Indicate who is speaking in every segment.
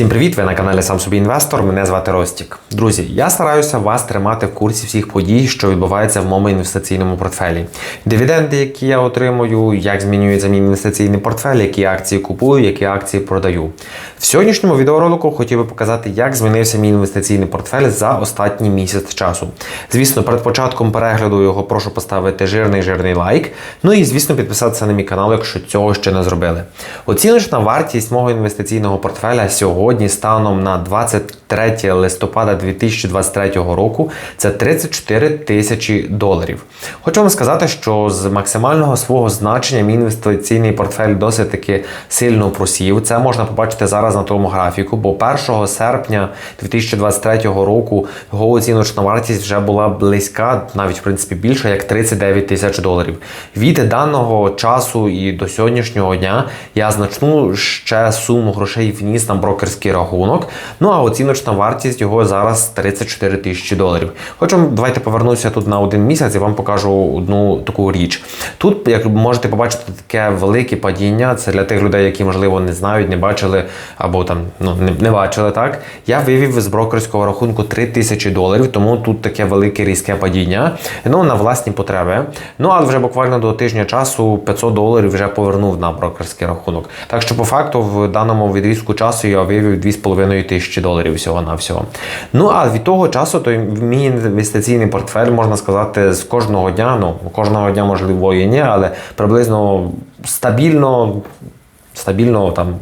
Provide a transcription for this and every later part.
Speaker 1: Всім привіт! Ви на каналі Сам собі інвестор. Мене звати Ростік. Друзі, я стараюся вас тримати в курсі всіх подій, що відбуваються в моєму інвестиційному портфелі. Дивіденди, які я отримую, як змінюється мій інвестиційний портфель, які акції купую, які акції продаю. В сьогоднішньому відеоролику хотів би показати, як змінився мій інвестиційний портфель за останній місяць часу. Звісно, перед початком перегляду його прошу поставити жирний жирний лайк. Ну і звісно, підписатися на мій канал, якщо цього ще не зробили. Оціночна вартість мого інвестиційного портфеля сьогодні станом на 23 листопада 2023 року це 34 тисячі доларів. Хочу вам сказати, що з максимального свого значення мій інвестиційний портфель досить таки сильно просів. Це можна побачити зараз на тому графіку, бо 1 серпня 2023 року його оціночна вартість вже була близька, навіть в принципі більше як 39 тисяч доларів. Від даного часу і до сьогоднішнього дня я значну ще суму грошей вніс на брокерський рахунок. Ну а оціночна вартість його зараз 34 тисячі доларів. Хочу давайте повернуся тут на один місяць і вам покажу одну таку річ. Тут, як можете побачити, таке велике падіння. Це для тих людей, які можливо не знають, не бачили або там ну не, не бачили так. Я вивів з брокерського рахунку 3 тисячі доларів, тому тут таке велике різке падіння. Ну на власні потреби. Ну але вже буквально до тижня часу 500 доларів вже повернув на брокерський рахунок. Так що, по факту, в даному відрізку часу я вивів 2,5 тисячі доларів всього на всього. Ну а від того часу, то мій інвестиційний портфель можна сказати з кожного дня. Ну кожного дня можливо і ні, але приблизно стабільно. Стабільно там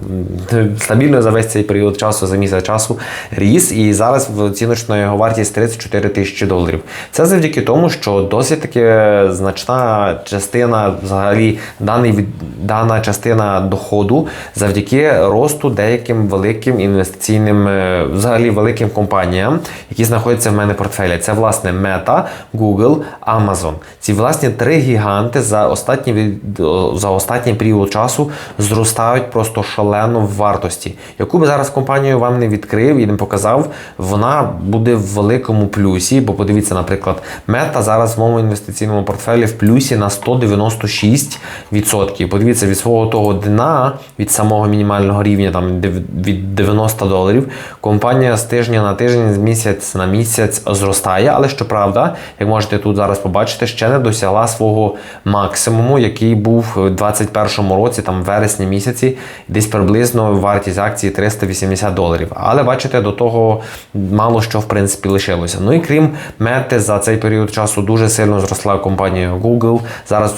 Speaker 1: стабільно за весь цей період часу, за місяць часу ріс, і зараз оціночна його вартість 34 тисячі доларів. Це завдяки тому, що досить таки значна частина, взагалі, даний, дана частина доходу завдяки росту деяким великим інвестиційним, е, взагалі великим компаніям, які знаходяться в мене в портфелі. Це власне Meta, Google, Amazon. Ці власні три гіганти за останній за останній період часу зростають зростають просто шалено в вартості. Яку би зараз компанію вам не відкрив і не показав, вона буде в великому плюсі. Бо подивіться, наприклад, мета зараз в моєму інвестиційному портфелі в плюсі на 196%. Подивіться, від свого того дна, від самого мінімального рівня, там від 90 доларів, компанія з тижня на тиждень, з місяць на місяць зростає. Але щоправда, як можете тут зараз побачити, ще не досягла свого максимуму, який був у 2021 році, там вересні місяць місяці, десь приблизно вартість акції 380 доларів. Але бачите, до того мало що в принципі лишилося. Ну і крім мети, за цей період часу дуже сильно зросла компанія Google. Зараз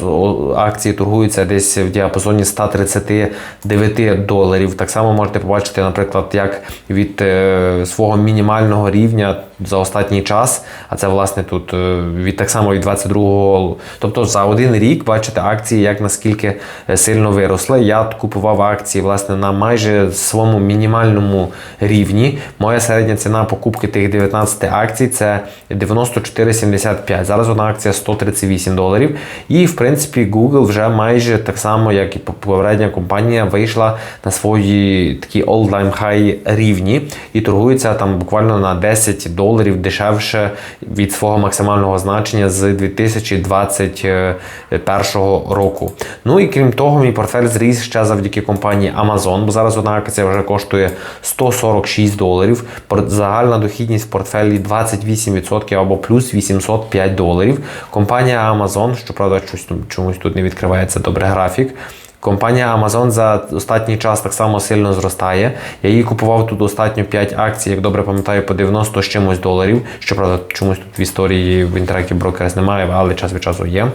Speaker 1: акції торгуються десь в діапазоні 139 доларів. Так само можете побачити, наприклад, як від е, свого мінімального рівня за останній час, а це власне тут е, від так само від 22-го, тобто за один рік бачите акції, як наскільки е, сильно виросли. Я купував акції власне на майже своєму мінімальному рівні. Моя середня ціна покупки тих 19 акцій це 94,75. Зараз одна акція 138 доларів. І в принципі Google вже майже так само, як і попередня компанія, вийшла на свої такі all-time high рівні і торгується там буквально на 10 доларів доларів дешевше від свого максимального значення з 2021 року. Ну і крім того, мій портфель зріс ще завдяки компанії Amazon, бо зараз одна акція вже коштує 146 доларів. Загальна дохідність в портфелі 28% або плюс 805 доларів. Компанія Amazon, щоправда, чомусь тут не відкривається добре графік. Компанія Amazon за останній час так само сильно зростає. Я її купував тут останньо 5 акцій, як добре пам'ятаю, по 90 з чимось доларів. Щоправда, чомусь тут в історії в Interactive Brokers немає, але час від часу є.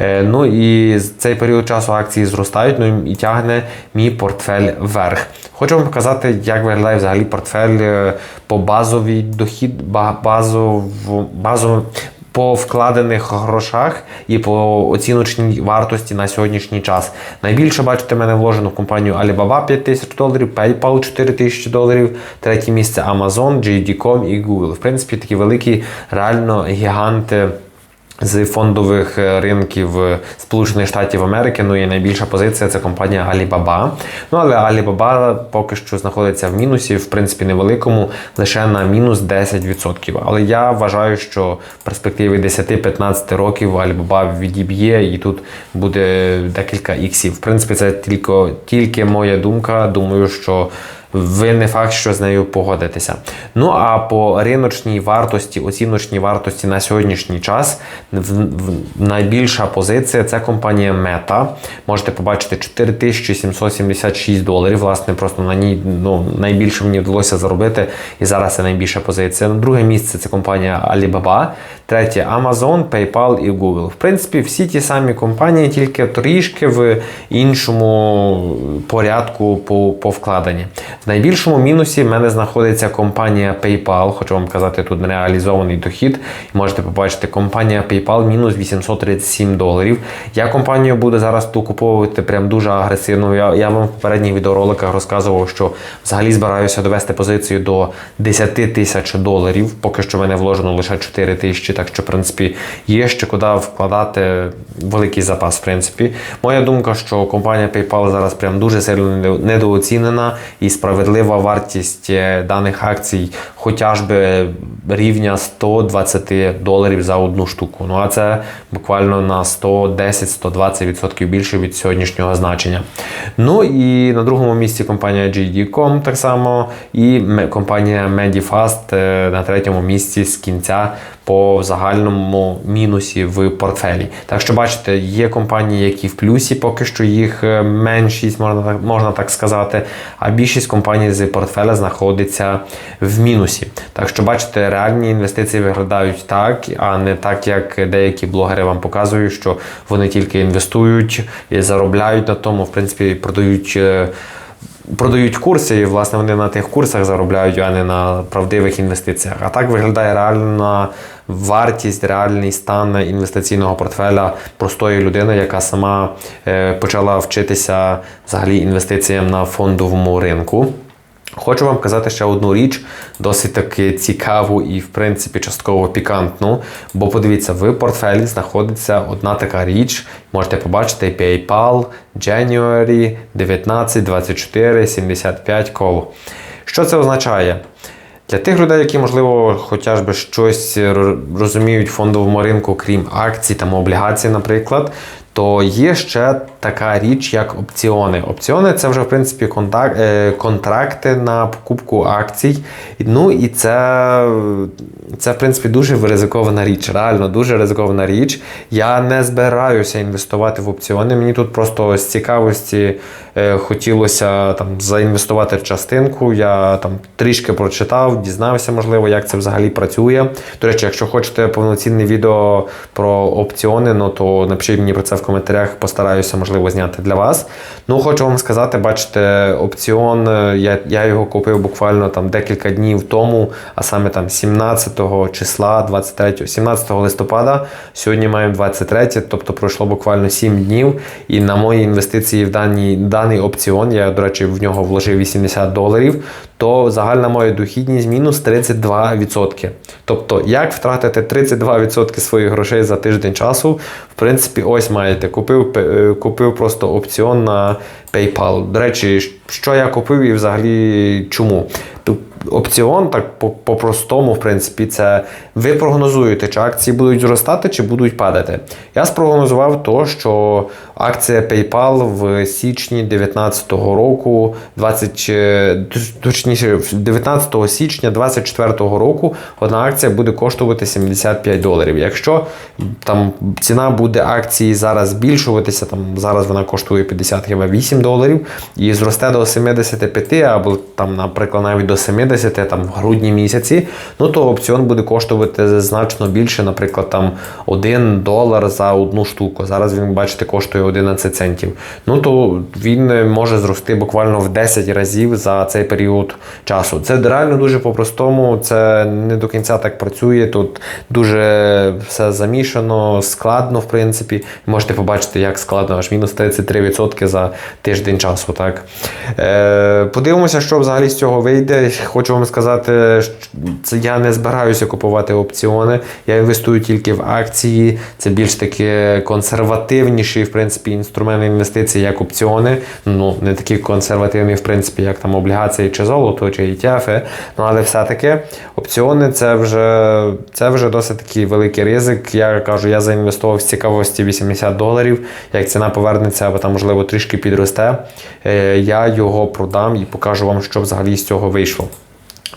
Speaker 1: Е, ну і цей період часу акції зростають, ну і тягне мій портфель вверх. Хочу вам показати, як виглядає взагалі портфель е, по базовій дохід, базов, базов, по вкладених грошах і по оціночній вартості на сьогоднішній час. Найбільше бачите, мене вложено в компанію Alibaba 5 тисяч доларів, PayPal 4 тисячі доларів, третє місце Amazon, JD.com і Google. В принципі, такі великі, реально гіганти з фондових е, ринків е, Сполучених Штатів Америки. Ну і найбільша позиція це компанія Alibaba. Ну але Alibaba поки що знаходиться в мінусі, в принципі, невеликому, лише на мінус 10%. Але я вважаю, що в перспективі 10-15 років Alibaba відіб'є і тут буде декілька іксів. В принципі, це тільки, тільки моя думка. Думаю, що ви не факт, що з нею погодитеся. Ну а по риночній вартості, оціночній вартості на сьогоднішній час в, найбільша позиція це компанія Meta. Можете побачити 4776 доларів. Власне, просто на ній ну, найбільше мені вдалося заробити, і зараз це найбільша позиція. Друге місце це компанія Alibaba. Третє Amazon, PayPal і Google. В принципі, всі ті самі компанії, тільки трішки в іншому порядку по, по вкладенні. В найбільшому мінусі в мене знаходиться компанія PayPal. Хочу вам казати, тут реалізований дохід. Можете побачити, компанія PayPal мінус 837 доларів. Я компанію буду зараз докуповувати прям дуже агресивно. Я, я вам в попередніх відеороликах розказував, що взагалі збираюся довести позицію до 10 тисяч доларів. Поки що в мене вложено лише 4 тисячі, так що, в принципі, є ще куди вкладати великий запас. В принципі, моя думка, що компанія PayPal зараз прям дуже сильно недооцінена і справедлива вартість е, даних акцій, хоча би рівня 120 доларів за одну штуку. Ну а це буквально на 110-120% більше від сьогоднішнього значення. Ну і на другому місці компанія JD.com так само, і компанія Medifast е, на третьому місці з кінця по загальному мінусі в портфелі. Так що бачите, є компанії, які в плюсі, поки що їх е, меншість, можна можна так сказати, а більшість компаній з портфеля знаходиться в мінусі. Так що бачите, реальні інвестиції виглядають так, а не так, як деякі блогери вам показують, що вони тільки інвестують і заробляють на тому, в принципі, продають. е, Продають курси, і власне вони на тих курсах заробляють, а не на правдивих інвестиціях. А так виглядає реальна вартість, реальний стан інвестиційного портфеля простої людини, яка сама е, почала вчитися взагалі інвестиціям на фондовому ринку. Хочу вам казати ще одну річ, досить таки цікаву і, в принципі, частково пікантну. Бо подивіться, в портфелі знаходиться одна така річ. Можете побачити PayPal, January 19, 24, 75 коло. Що це означає? Для тих людей, які, можливо, хоча б щось ро- розуміють фондовому ринку, крім акцій та облігацій, наприклад, то є ще така річ, як опціони. Опціони це вже в принципі контак, е, контракти на покупку акцій. Ну і це, це в принципі дуже ризикована річ. Реально дуже ризикована річ. Я не збираюся інвестувати в опціони. Мені тут просто з цікавості е, хотілося там заінвестувати в частинку. Я там трішки прочитав, дізнався, можливо, як це взагалі працює. До речі, якщо хочете повноцінне відео про опціони, ну то напишіть мені про це в коментарях, постараюся, можливо, зняти для вас. Ну, хочу вам сказати, бачите, опціон, е, я, я його купив буквально там декілька днів тому, а саме там 17 числа, 23, 17 листопада. Сьогодні маємо 23, тобто пройшло буквально 7 днів. І на мої інвестиції в дані, даний опціон, я, до речі, в нього вложив 80 доларів, то загальна моя дохідність мінус 32%. Тобто, як втратити 32% своїх грошей за тиждень часу, в принципі, ось маєте. Купив, е, купив просто опціон на PayPal. До речі, що я купив і взагалі чому? Опціон, так по- по-простому, в принципі, це ви прогнозуєте, чи акції будуть зростати, чи будуть падати. Я спрогнозував то, що акція PayPal в січні 2019 року, 20, е, точніше, 19 січня 2024 року одна акція буде коштувати 75 доларів. Якщо там ціна буде акції зараз збільшуватися, там зараз вона коштує 50 хіба 8 доларів і зросте до 75 або там, наприклад, навіть до 70 там в грудні місяці, ну то опціон буде коштувати значно більше, наприклад, там 1 долар за одну штуку. Зараз він, бачите, коштує 11 центів. Ну то він може зрости буквально в 10 разів за цей період часу. Це реально дуже по-простому, це не до кінця так працює. Тут дуже все замішано, складно, в принципі. Можете побачити, як складно, аж мінус 33% за тиждень часу. Так? Е, подивимося, що взагалі з цього вийде. хочу вам сказати, це я не збираюся купувати опціони. Я інвестую тільки в акції. Це більш таки консервативніший, в принципі, інструмент інвестицій, як опціони. Ну, не такі консервативні, в принципі, як там облігації чи золото, чи ETF. Ну, але все-таки опціони це вже, це вже досить такий великий ризик. Я кажу, я заінвестував з цікавості 80 доларів. Як ціна повернеться або там, можливо, трішки підросте, е, я його продам і покажу вам, що взагалі з цього вийшло.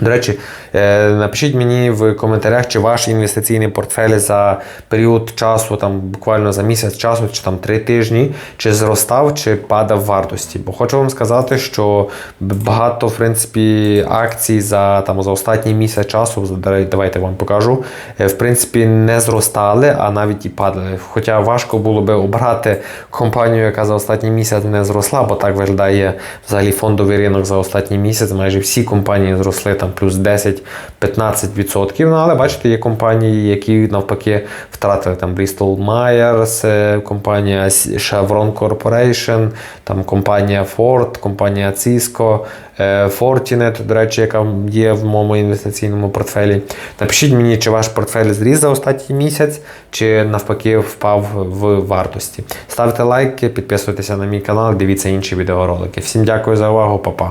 Speaker 1: До речі, е, напишіть мені в коментарях, чи ваш інвестиційний портфель за період часу, там буквально за місяць часу, чи там три тижні, чи зростав, чи падав вартості. Бо хочу вам сказати, що багато в принципі акцій за там за останній місяць часу, давайте вам покажу, е, в принципі, не зростали, а навіть і падали. Хоча важко було би обрати компанію, яка за останній місяць не зросла, бо так виглядає взагалі фондовий ринок за останній місяць. Майже всі компанії зросли там плюс 10-15%. Ну, але бачите, є компанії, які навпаки втратили там Bristol Myers, е, компанія Chevron Corporation, там компанія Ford, компанія Cisco, е, Fortinet, до речі, яка є в моєму інвестиційному портфелі. Напишіть мені, чи ваш портфель зріс за останній місяць, чи навпаки впав в вартості. Ставте лайки, підписуйтеся на мій канал, дивіться інші відеоролики. Всім дякую за увагу, па-па.